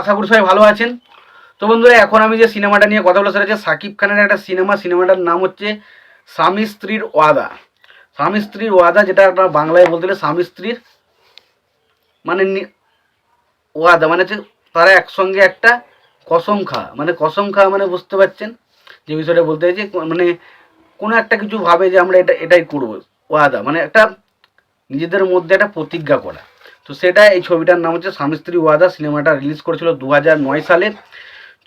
আশা করি সবাই ভালো আছেন। তো বন্ধুরা, এখন আমি যে সিনেমাটা নিয়ে কথা বলে সেটা হচ্ছে সাকিব খানের একটা সিনেমা। সিনেমাটার নাম হচ্ছে স্বামী স্ত্রীর ওয়াদা। স্বামী স্ত্রীর ওয়াদা, যেটা আপনার বাংলায় বলতে গেলে স্বামী স্ত্রীর মানে ওয়াদা মানে হচ্ছে তারা একসঙ্গে একটা কসম খা মানে কসম খা মানে বুঝতে পারছেন? যে বিষয়টা বলতে চাইছি মানে কোনো একটা কিছু ভাবে যে আমরা এটা এটাই করব। ওয়াদা মানে একটা নিজেদের মধ্যে একটা প্রতিজ্ঞা করা। তো সেটা এই ছবিটার নাম হচ্ছে স্বামী স্ত্রী ওয়াদা। সিনেমাটা রিলিজ করেছিল দু সালে।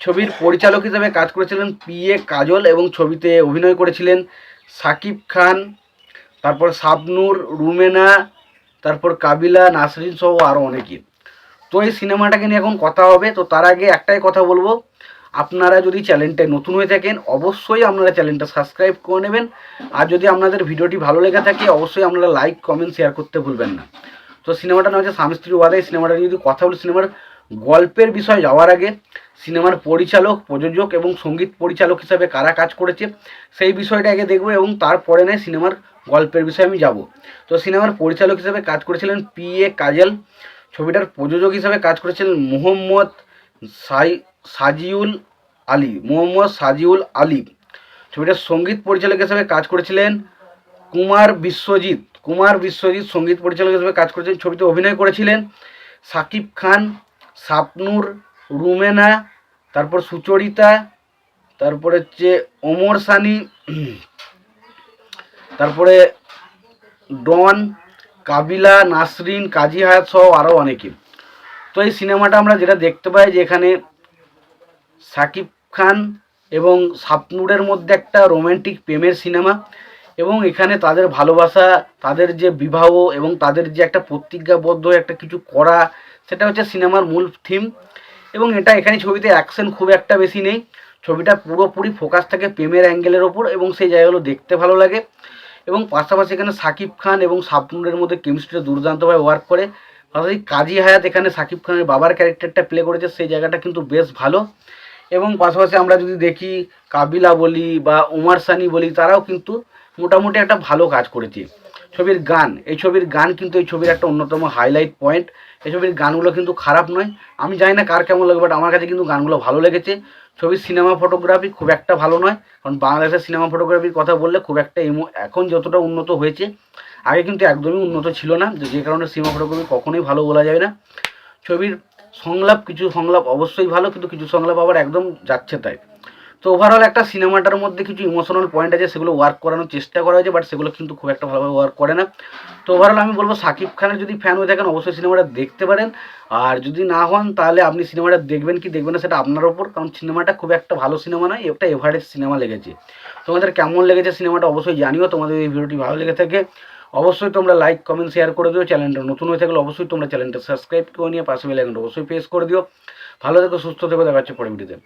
ছবির পরিচালক হিসেবে কাজ করেছিলেন পি এ কাজল এবং ছবিতে অভিনয় করেছিলেন সাকিব খান, তারপর শাবনূর, রুমেনা, তারপর কাবিলা, নাসরিন সহ আরও অনেকে। তো এই সিনেমাটাকে নিয়ে এখন কথা হবে। তো তার আগে একটাই কথা বলব। আপনারা যদি চ্যানেলটায় নতুন হয়ে থাকেন, অবশ্যই আপনারা চ্যানেলটা সাবস্ক্রাইব করে নেবেন। আর যদি আপনাদের ভিডিওটি ভালো লেগে থাকে, অবশ্যই আপনারা লাইক কমেন্ট শেয়ার করতে ভুলবেন না। তো সিনেমাটা নাম হচ্ছে স্বামী স্ত্রী ওয়াদা, এই সিনেমাটা যদি কথা বলি, সিনেমার গল্পের বিষয়ে যাওয়ার আগে সিনেমার পরিচালক, প্রযোজক এবং সংগীত পরিচালক হিসাবে কারা কাজ করেছে, সেই বিষয়টা আগে দেখব এবং তারপরে নয় সিনেমার গল্পের বিষয়ে আমি যাব। তো সিনেমার পরিচালক হিসাবে কাজ করেছিলেন পি এ কাজল, ছবিটার প্রযোজক হিসাবে কাজ করেছিলেন মোহাম্মদ সাই, সাজিউল আলী, মোহাম্মদ সাজিউল আলী। ছবিটার সংগীত পরিচালক হিসাবে কাজ করেছিলেন কুমার বিশ্বজিৎ। কুমার বিশ্বজিৎ সংগীত পরিচালক হিসেবে কাজ করেছেন। ছবিতে অভিনয় করেছিলেন সাকিব খান, শাপনুর, রুমেনা, তারপর সুচরিতা, তারপরে হচ্ছে অমর সানি, তারপরে ডন, কাবিলা, নাসরিন, কাজী হায়াত সহ আরও অনেকে। তো এই সিনেমাটা আমরা যেটা দেখতে পাই যে এখানে সাকিব খান এবং শাপনুরের মধ্যে একটা রোমান্টিক প্রেমের সিনেমা। এবং এখানে তাদের ভালোবাসা, তাদের যে বিবাহ এবং তাদের যে একটা প্রতিজ্ঞাবদ্ধ একটা কিছু করা, সেটা হচ্ছে সিনেমার মূল থিম এবং এটা এখানে ছবিতে অ্যাকশন খুব একটা বেশি নেই। ছবিটা পুরোপুরি ফোকাস থাকে প্রেমের অ্যাঙ্গেলের ওপর এবং সেই জায়গাগুলো দেখতে ভালো লাগে। এবং পাশাপাশি এখানে সাকিব খান এবং শাপনুরের মধ্যে কেমিস্ট্রিটা দুর্দান্তভাবে ওয়ার্ক করে। পাশাপাশি কাজী হায়াত এখানে সাকিব খানের বাবার ক্যারেক্টারটা প্লে করেছে, সেই জায়গাটা কিন্তু বেশ ভালো। এবং পাশাপাশি আমরা যদি দেখি কাবিলা বলি বা উমার সানি বলি, তারাও কিন্তু মোটামুটি একটা ভালো কাজ করেছে। ছবির গান, এই ছবির গান কিন্তু, এই ছবির একটা অন্যতম হাইলাইট পয়েন্ট এই ছবির গানগুলো কিন্তু খারাপ নয়। আমি জানি না কার কেমন লাগে বাট আমার কাছে কিন্তু গানগুলো ভালো লেগেছে। ছবির সিনেমা ফটোগ্রাফি খুব একটা ভালো নয়, কারণ বাংলাদেশের সিনেমা ফটোগ্রাফির কথা বললে খুব একটা এখন যতটা উন্নত হয়েছে, আগে কিন্তু একদমই উন্নত ছিল না। যে কারণে সিনেমা ফটোগ্রাফি কখনোই ভালো বলা যায় না। ছবির সংলাপ, কিছু সংলাপ অবশ্যই ভালো, কিন্তু কিছু সংলাপ আবার একদম যাচ্ছে তাই। তো ওভারঅল একটা সিনেমাটার মধ্যে কিছু ইমোশনাল পয়েন্ট আছে, সেগুলো ওয়ার্ক করানোর চেষ্টা করা হয়েছে বাট সেগুলো কিন্তু খুব একটা ভালোভাবে ওয়ার্ক করে না। তো ওভারঅল আমি বলব, সাকিব খানের যদি ফ্যান হয়ে থাকেন, অবশ্যই সিনেমাটা দেখতে পারেন। আর যদি না হন, তাহলে আপনি সিনেমাটা দেখবেন কি দেখবেন না, সেটা আপনার ওপর কারণ সিনেমাটা খুব একটা ভালো সিনেমা নয়, একটা এভারেজ সিনেমা লেগেছে। তোমাদের কেমন লেগেছে সিনেমাটা অবশ্যই জানিও, তোমাদের এই ভিডিওটি ভালো লেগে থাকে। অবশ্যই তোমরা লাইক কমেন্ট শেয়ার করে দিও। চ্যানেলটা নতুন হয়ে থাকলে অবশ্যই তোমরা চ্যানেলটা সাবস্ক্রাইব করে নিয়ে পাশে বেল আইকনটা অবশ্যই প্রেস করে দিও। ভালো থেকো, সুস্থ থেকো, দেখা হচ্ছে পরে ভিডিওতে।